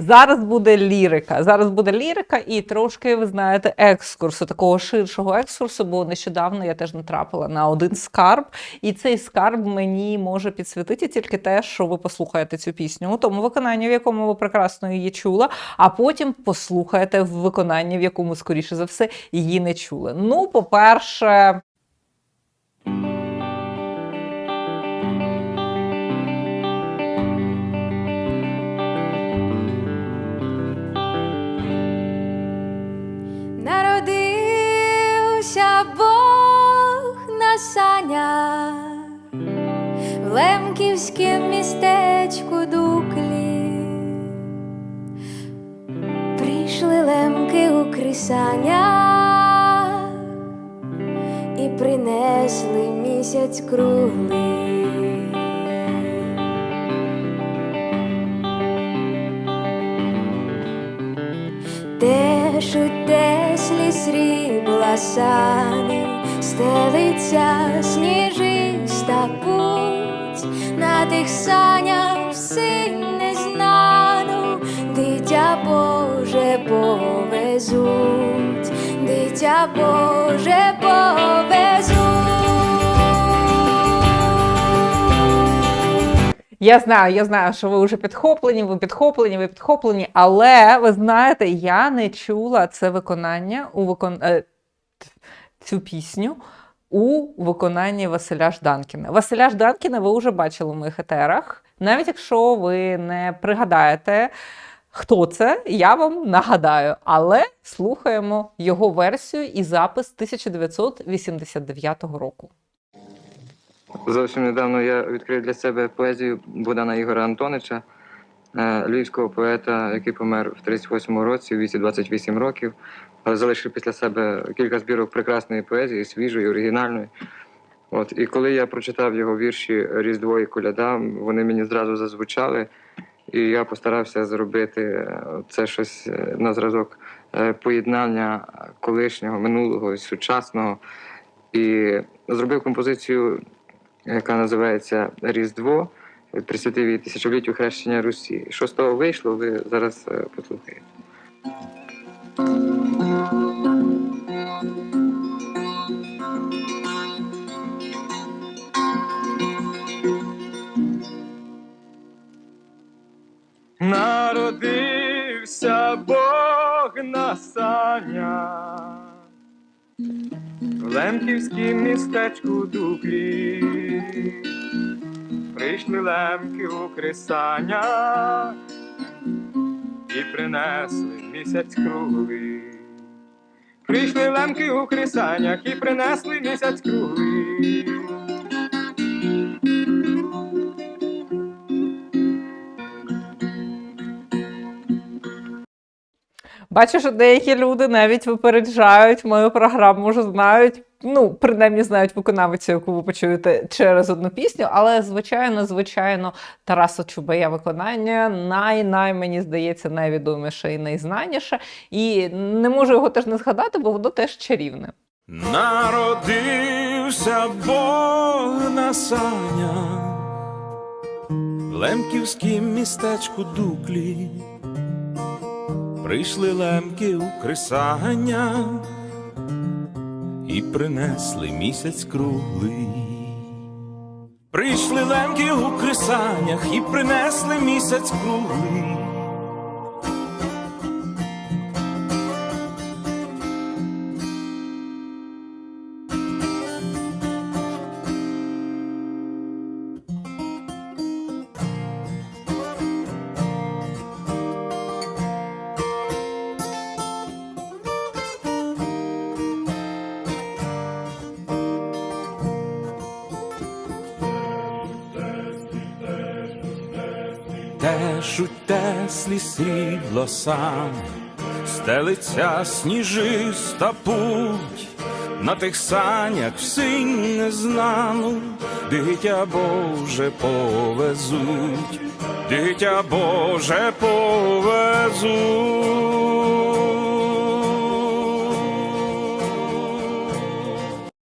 Зараз буде лірика. Зараз буде лірика і трошки, ви знаєте, екскурсу, такого ширшого екскурсу, бо нещодавно я теж натрапила на один скарб, і цей скарб мені може підсвітити тільки те, що ви послухаєте цю пісню у тому виконанні, в якому ви прекрасно її чула, а потім послухаєте в виконанні, в якому, скоріше за все, її не чули. Ну, по-перше. Санях в Лемківськім містечку Дуклі. Прийшли лемки у крисання і принесли місяць круглий. Теж у теслі срібла сани, стелиться сніжиста путь, на тих санях всі незнану, дитя Боже повезуть, дитя Боже повезуть. Я знаю, я знаю, що ви вже підхоплені, ви підхоплені, ви підхоплені, але ви знаєте, я не чула це виконання у викон... цю пісню у виконанні Василя Жданкіна. Василя Жданкіна ви вже бачили в моїх етерах. Навіть якщо ви не пригадаєте, хто це, я вам нагадаю. Але слухаємо його версію і запис 1989 року. Зовсім недавно я відкрив для себе поезію Богдана Ігора Антонича, е, львівського поета, який помер в 38-му році, у віці 28 років, але залишив після себе кілька збірок прекрасної поезії, свіжої, оригінальної. От, і коли я прочитав його вірші Різдво і Коляда, вони мені зразу зазвучали, і я постарався зробити е, це щось е, на зразок е, поєднання колишнього, минулого і сучасного. І зробив композицію яка називається Різдво, присвятив її тисячоліттю хрещення Русі. Що з того вийшло, ви зараз послухаєте. Народився Бог на санях в Лемківськім містечку Дуклі. Прийшли лемки у крисання і принесли місяць круглий. Прийшли лемки у крисанях і принесли місяць круглий. Бачу, що деякі люди навіть випереджають мою програму, вже знають. Ну, принаймні знають виконавицю, яку ви почуєте через одну пісню, але звичайно, звичайно, Тараса Чубая виконання най-най, мені здається, найвідоміше і найзнаніше. І не можу його теж не згадати, бо воно теж чарівне. Народився Бог на санях в Лемківськім містечку Дуклі. Прийшли лемки у крисання і принесли місяць круглий. Прийшли лемки у крисанях і принесли місяць круглий. Теж у теслі срібло сам, стелиться сніжиста путь, на тих санях в синь незнану, дитя Боже повезуть, дитя Боже повезуть.